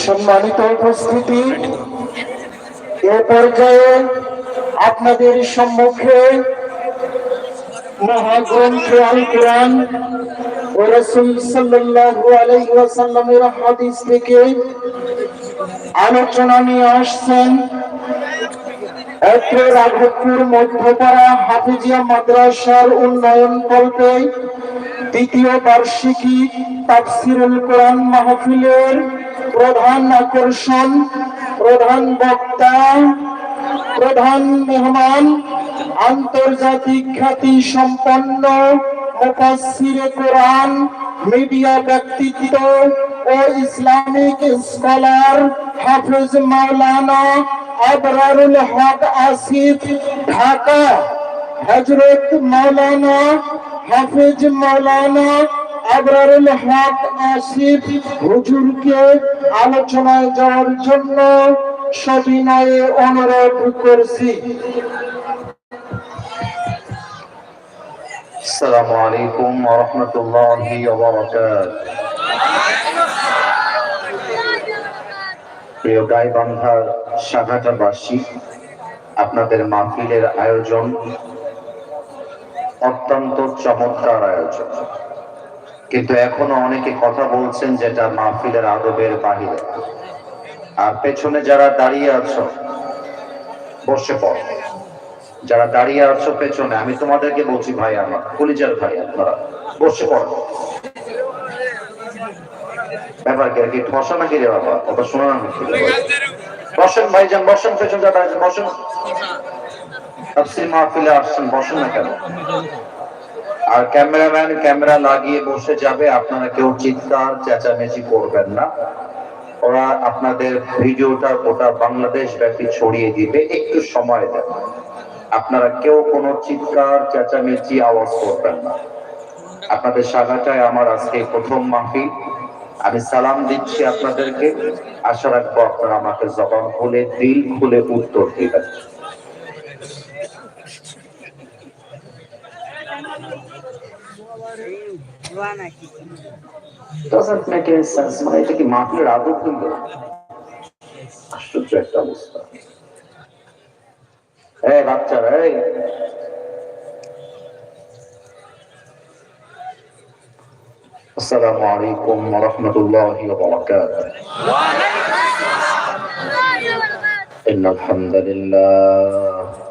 সম্মানিত উপস্থিতি, এ পর্যায়ে আপনাদের সম্মুখে আলোচনা নিয়ে আসছেন হাফিজিয়া মাদ্রাসার উন্নয়ন কল্পে দ্বিতীয় বার্ষিকী তাফসিরুল কোরআন মাহফিলের প্রধান আকর্ষণ, প্রধান বক্তা, প্রধান মেহমান, আন্তর্জাতিক খ্যাতি সম্পন্ন কোরআন, মিডিয়া ব্যক্তিত্ব ও ইসলামিক স্কলার হাফিজ মাওলানা আবরারুল হক আসিফ, ঢাকা। হজরত মাওলানা হাফিজ মাওলানা আবরারুল হক আসিফ হুজুরকে আলোচনায় যাওয়ার জন্য সবিনয়ে অনুরোধ করছি। প্রিয় গাইবান্ধার আপনাদের মাহফিলের আয়োজন অত্যন্ত চমৎকার আয়োজন। কিন্তু এখনও অনেকে কথা বলছেন যেটা মাহফিলের আদবের বাহিরে। আর পেছনে যারা দাঁড়িয়ে আছো, বসে পড়। যারা দাঁড়িয়ে আছো পেছনে, আমি তোমাদেরকে বলছি ভাই আমার, কলিজার ভাই আপনারা, বসে পড়ো। ব্যাপার কি আর কি ঠসা নাকি রে বাবা? শোনা? বসেন ভাইজান, বসেন পেছন যারা বসেন। মাহফিলে আসছেন, বসেন না কেন? আর ক্যামেরাম্যান ক্যামেরা লাগিয়ে বসে যাবে, আপনারা কেউ চিৎকার, চেঁচামেচি করবেন না। ওরা আপনাদের ভিডিওটা গোটা বাংলাদেশ ব্যাপী ছড়িয়ে দিবে, একটু সময় দেন। আপনারা কেউ কোনো চিৎকার, চেঁচামেচি, আওয়াজ করবেন না। আপনাদের সাগাটায় আমার আজকে প্রথম মাহফিল। আমি সালাম দিচ্ছি আপনাদেরকে। আশা রাখব আপনারা আমাকে জবান খুলে, দিল খুলে উত্তর দিবেন। doesn't make any sense মানে এটা কি মাহফিলের আদব কিন্তু আশ্চর্য একটা অবস্থা এই বাচ্চারা এই السلام عليكم ورحمة الله وبركاته إن الحمد لله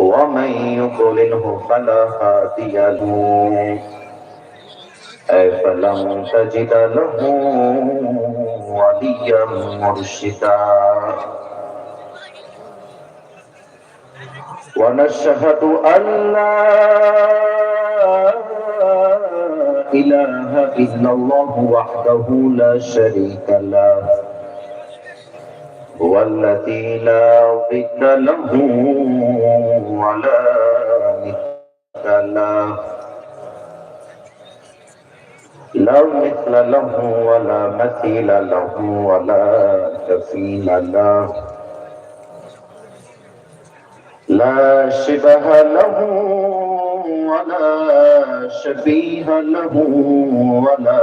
ومن يضلله فلا هادي له أفلم تجد له وليا مرشدا ونشهد أن لا إله إلا الله وحده لا شريك له هو الذي لا ضد له ولا ند له. لا مثل له ولا مثيل له ولا كفيل له. لا شبه له ولا شبيه له ولا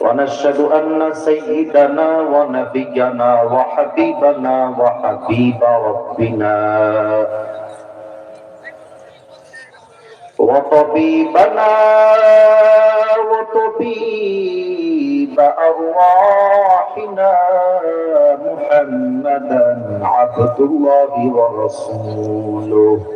ونشهد أن سيدنا ونبينا وحبيبنا وحبيب ربنا وطبيبنا وطبيب أرواحنا محمدا عبد الله ورسوله.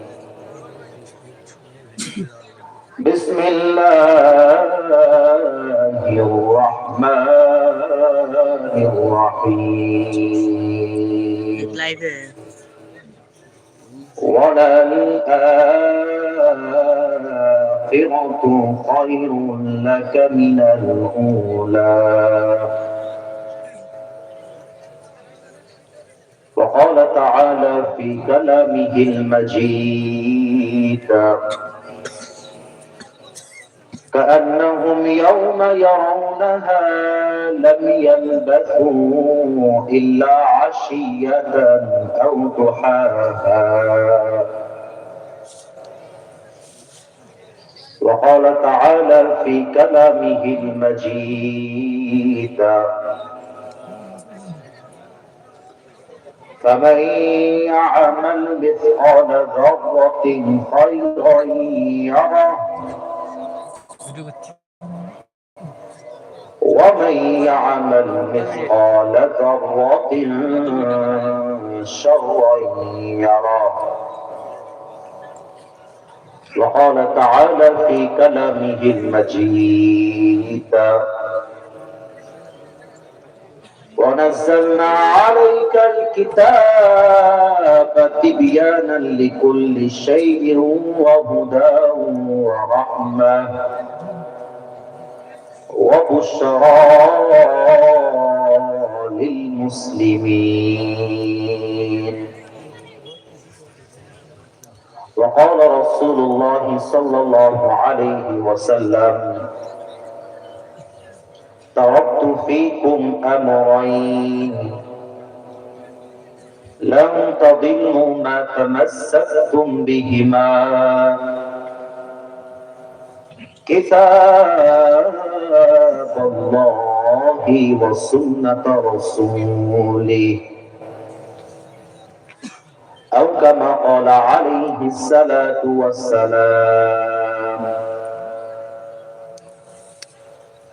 بسم الله الرحمن الرحيم. Eh? وللآخرة خير لك من الأولى. وقال تعالى في كلامه المجيد. كأنهم يوم يرونها لم يلبثوا إلا عشية أو ضحاها. وقال تعالى في كلامه المجيد فمن يعمل مثقال ذرة خيرا يره ومن يعمل مثقال ذرة شرا يره وقال تعالى في كلامه المجيد ونزلنا عليك الكتاب تبيانا لكل شيء وهدى ورحمة وبشرى للمسلمين. وقال رسول الله صلى الله عليه وسلم فيكم امرين لن تضلوا ما تمسكتم بهما كتاب الله وسنة رسوله أو كما قال عليه الصلاة والسلام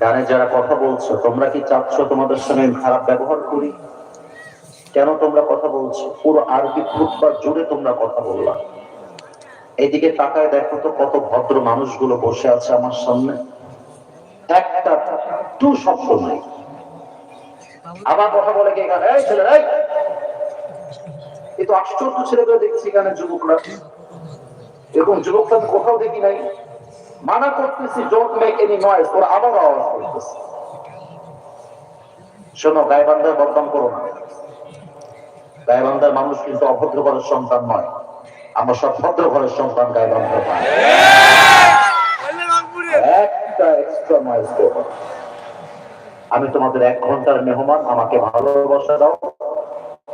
গানে যারা কথা বলছো, তোমরা কি চাচ্ছ তোমাদের সঙ্গে খারাপ ব্যবহার করি? কেন তোমরা কথা বলছো? পুরো আরবি ফুটবার জুড়ে তোমরা কথা বললা। এদিকে তাকায় দেখো তো কত ভদ্র মানুষগুলো বসে আছে আমার সামনে। একটা টু শব্দ নাই। আবার কথা বলে কে এখানে? এই ছেলে এই! কিন্তু আশ্চর্য ছেলেগুলো দেখছি এখানে যুবকরা। এরকম যুবকরা কোথাও দেখি নাই। মানা করতেছি ডোন্ট মেক এনি নয়েজ ওরা আবার আওয়াজ করতেছে। শোনো, গায়েবান্ধার বদনাম করো না। গায়েবান্ধার মানুষ কিন্তু অভদ্র ঘরের সন্তান নয়। আমরা সব ভদ্র ঘরের সন্তান গায়েবান্ধার পাই একটা এক্সট্রা নয়েজ আমি তোমাদের এক ঘণ্টার মেহমান, আমাকে ভালোবাসা দাও।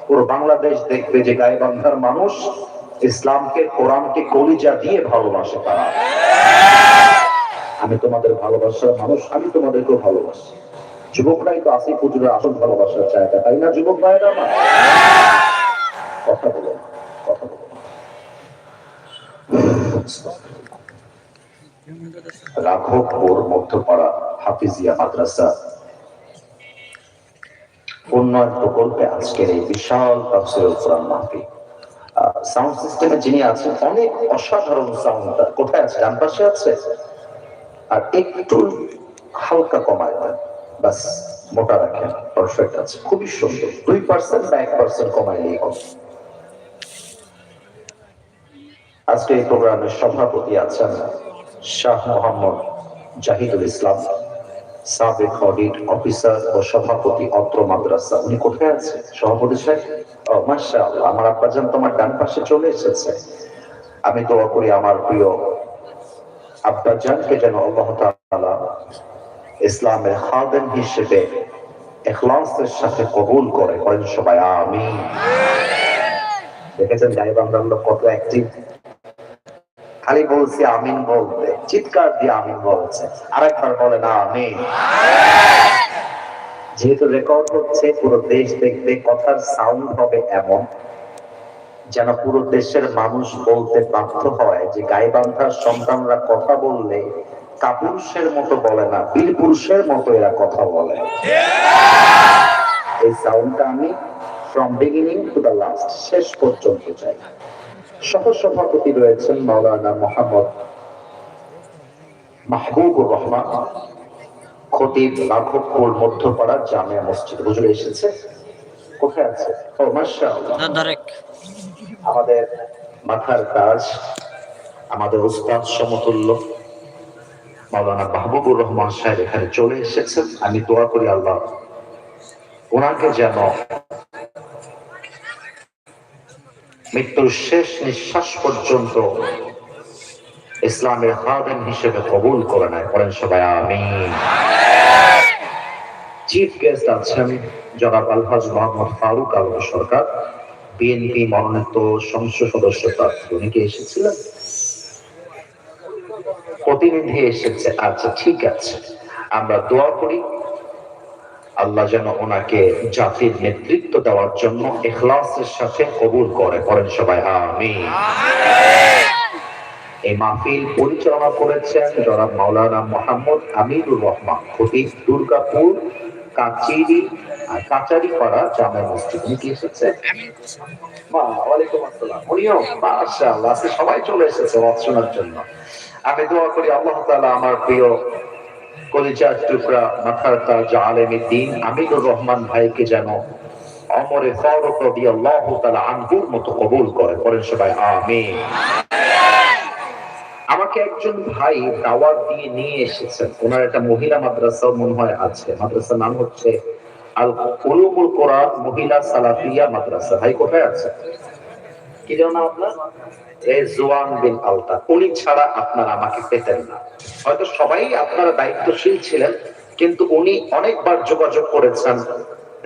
পুরো বাংলাদেশ দেখবে যে গায়েবান্ধার মানুষ ইসলামকে, কোরআনকে কলিজা দিয়ে ভালোবাসে তারা। আমি তোমাদের ভালোবাসার মানুষ, আমি তোমাদেরকেও ভালোবাসি। যুবকরাই তো আসি পুজোর আসল ভালোবাসার জায়গা তাই না, যুবক ভাইরা আমার কথা বলো কথা বলো। রাঘবপুর মধ্যপাড়া, হাফিজিয়া মাদ্রাসা। উন্নয়ন প্রকল্পে আজকের এই বিশাল তাফসিরুল কোরআন মাহফিল। সাউন্ড সিস্টেমে যিনি আছেন, অনেক অসাধারণ সাউন্ড কোথায় আছে? ডান পাশে আছে? আর একটু হালকা কমায় দেন বাস, মোটা রাখেন পারফেক্ট আছে। খুবই সুন্দর। দুই পার্সেন্ট বা এক পার্সেন্ট কমাইলেই হবে আজকে এই প্রোগ্রামের সভাপতি আছেন শাহ মোহাম্মদ জাহিদুল ইসলাম, সাবেক অডিট অফিসার ও সভাপতি অত্র মাদ্রাসা। উনি কোথায় আছে সভাপতি সাহেব? ও আমার আব্বাজান তোমার ডান পাশে চলে এসেছে। আমি দোয়া করি আমার প্রিয় আব্বাজানকে যেন আল্লাহ ইসলামের খাদেম হিসেবে এখলাসের সাথে কবুল করে। করেন সবাই, আমিন। দেখেছেন গাইবান্ধার লোক কত অ্যাক্টিভ খালি বলছি আমিন বলতে, চিৎকার দিয়ে আমিন বলছে। আরেকবার বলে না আমি যেহেতু রেকর্ড হচ্ছে, পুরো দেশ দেখবে, কথার সাউন্ড হবে এমন। যেন পুরো দেশের মানুষ বলতে বাধ্য হয় যে গাইবান্ধার সন্তানরা কথা বললে কাপুরুষের মতো বলে না বীর পুরুষের মতো এরা কথা বলে। এই সাউন্ডটা আমি from beginning to the last শেষ পর্যন্ত চাই। সহ সভাপতি রয়েছেন মাওলানা মোহাম্মদ মাহবুবুর রহমান, খতিব রাঘবপুর মধ্যপাড়া জামিয়া মসজিদ। হুজুর এসেছে? কোথায় আছে? ও, মাশাআল্লাহ। আমাদের মাথার কাজ আমাদের উস্তাদ সমতুল্য, মাওলানা মাহবুবুর রহমান সাহেব এখানে চলে এসেছেন। আমি দোয়া করি আল্লাহ, ওনাকে যেন মৃত্যুর শেষ নিঃশ্বাস পর্যন্ত ইসলামের খাদেম হিসেবে কবুল করে নেয়। করেন সবাই আমি চিফ গেস্ট আছেন জনাব আলহাজ মোহাম্মদ ফারুক আলম সরকার। বিএনপি মনোনীত সংসদ সদস্য প্রার্থী উনি কি এসেছিলেন। প্রতিনিধি এসেছে আচ্ছা ঠিক আছে। আমরা দোয়া করি, আল্লাহ যেন ওনাকে জাতির নেতৃত্ব দেওয়ার জন্য এখলাসের সাথে কবুল করে। করেন সবাই, আমিন। এই মাহফিল পরিচালনা করেছেন জনাব মাওলানা মোহাম্মদ আমিনুর রহমান, খতিব দুর্গাপুর কাচিরি কাচারি পাড়া জামে মসজিদ। কি এসেছে? ওয়ালাইকুম আসসালাম। উনিও মাশাআল্লাহ, আজকে সবাই চলে এসেছে ওয়াজ শোনার জন্য। আমি দোয়া করি আল্লাহ তাআলা আমার প্রিয় কলিজার টুকরা মাথার তাজ আলেমী দিন আমিনুর রহমান ভাইকে যেন অমরে ফারুক রাদিয়াল্লাহু তাআলা আনহুর মতো কবুল করে। করেন সবাই আমিন। আমাকে একজন ভাই দাওয়াত দিয়ে নিয়ে এসেছেন। ওনার একটা মহিলা মাদ্রাসাও মনে হয় আছে। মাদ্রাসার নাম হচ্ছে আল উলুমুল কোরআন মহিলা সালাফিয়া মাদ্রাসা। ভাই কোথায় আছে? কি যেন নাম আপনার? জোয়ান বিন আলতা। উনি ছাড়া আপনারা আমাকে পেতেন না। হয়তো সবাই আপনারা দায়িত্বশীল ছিলেন, কিন্তু উনি অনেকবার যোগাযোগ করেছেন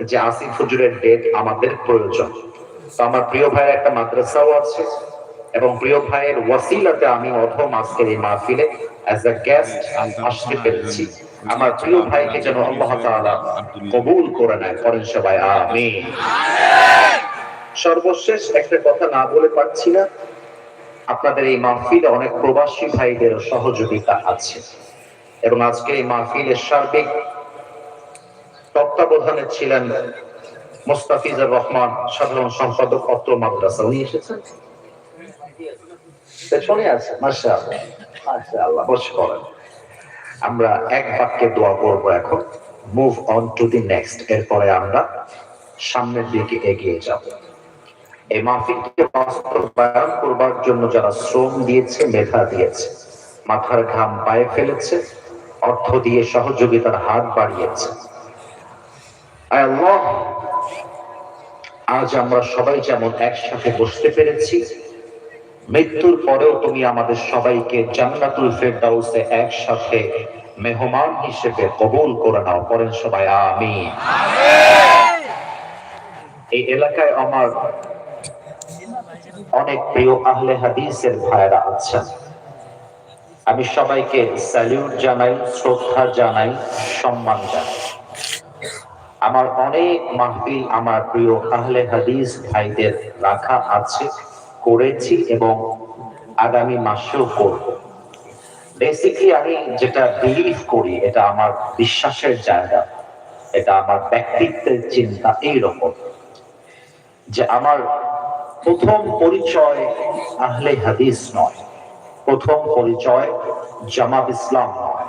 যে আসিফ হুজুরের ডেট আমাদের প্রয়োজন। তো আমার প্রিয় ভাইয়ের একটা মাদ্রাসাও আছে। এবং প্রিয় ভাইয়ের ওয়াসিলাতে আমি অথম আজকের এই মাহফিলে অ্যাজ আ গেস্ট আসতে পেরেছি। আমার প্রিয় ভাইকে যেন আল্লাহ তাআলা কবুল করে নেয়। করেন সবাই, আমিন। সর্বশেষ একটা কথা না বলে পারছি না, আপনাদের এই মাহফিলে অনেক প্রবাসী ভাইদের সহযোগিতা আছে। এবং আজকে এই মাহফিলের সার্বিক তত্ত্বাবধানে ছিলেন মোস্তাফিজুর রহমান, সাধারণ সম্পাদক অত্র মাদ্রাসা। উনি এসেছেন? পেছনে আছে আমরা এক বাক্যে দোয়া এখন। Move on to the next এরপরে আমরা সামনের দিকে এগিয়ে যাব। এই মাহফিলকে বাস্তবায়ন করবার জন্য যারা শ্রম দিয়েছে, মেধা দিয়েছে, মাথার ঘাম পায়ে ফেলেছে, অর্থ দিয়ে সহযোগিতার হাত বাড়িয়েছে। আজ আমরা সবাই যেমন একসাথে বসতে পেরেছি মৃত্যুর পরেও তুমি আমাদের সবাইকে জান্নাতুল ফেরদাউসে একসাথে মেহমান হিসেবে কবুল করে নাও। করেন সবাই আমি এই এলাকায় আমার অনেক প্রিয় আহলে হাদিসের ভাইরা আছেন। আমি সবাইকে স্যালিউট জানাই, শ্রদ্ধা জানাই, সম্মান জানাই। আমার অনেক মাহফিল আমার প্রিয় আহলে হাদিস ভাইদের রাখা আছে। করেছি এবং আগামী মাসেও করব। বেসিকলি আমি যেটা বিলিভ করি, এটা আমার বিশ্বাসের জায়গা। এটা আমার ব্যক্তিত্বের চিন্তা, এইরকম। যে আমার প্রথম পরিচয় আহলে হাদিস নয়। প্রথম পরিচয় জামাত ইসলাম নয়।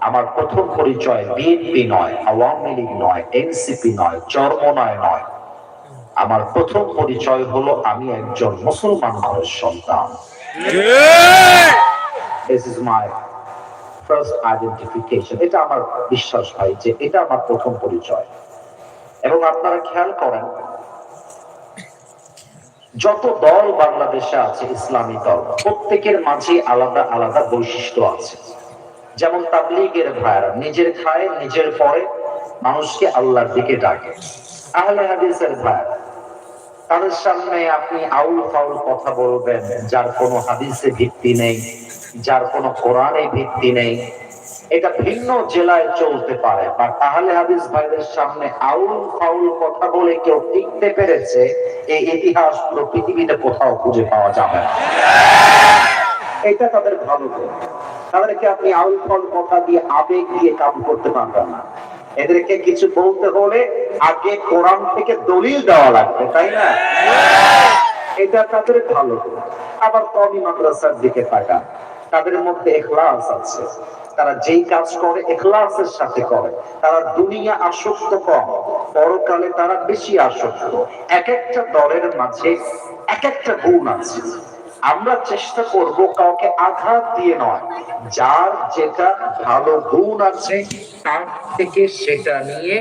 আমার প্রথম পরিচয় বিএনপি নয়, আওয়ামী লীগ নয়, এনসিপি নয়, চরমনায় নয়। আমার প্রথম পরিচয় হলো আমি একজন মুসলমান ঘরের সন্তান। এটা আমার বিশ্বাস ভাই যে এটা আমার প্রথম পরিচয়। এবং আপনারা খেয়াল করেন, যত দল বাংলাদেশে আছে, ইসলামী দল, প্রত্যেকের মাঝে আলাদা আলাদা বৈশিষ্ট্য আছে। যেমন তাবলিগের ভাইরা নিজের খায়, নিজের পরে মানুষকে আল্লাহর দিকে ডাকে। আহলে হাদিসের ভাইরা তাদের সামনে আপনি আউল ফাউল কথা বলবেন, যার কোনো হাদিসে ভিত্তি নেই, যার কোনো কোরআনে ভিত্তি নেই। এটা ভিন্ন জেলায় চলতে পারে। বা তাহলে হাদিস ভাইদের সামনে আউল ফাউল কথা বলে কেউ টিকতে পেরেছে, এই ইতিহাস পুরো পৃথিবীতে কোথাও খুঁজে পাওয়া যাবে এটা তাদের ভালো তাদেরকে আপনি আউল ফাউল কথা দিয়ে আবেগ দিয়ে কাবু করতে পারবেন না? এদেরকে কিছু বলতে হলে আগে কোরআন থেকে দলিল দেওয়া লাগবে, তাই না? এটা তাদের ভালো। আবার কমি মাদ্রাসার দিকে তাকান। তাদের মধ্যে এখলাস আছে। তারা যেই কাজ করে, এখলাসের সাথে করে। তারা দুনিয়া আসক্ত কম। পরকালে তারা বেশি আসক্ত। এক একটা দলের মাঝে এক একটা গুণ আছে। আমরা চেষ্টা করব কাউকে আঘাত দিয়ে নয় যার যেটা ভালো গুণ আছে, তার থেকে সেটা নিয়ে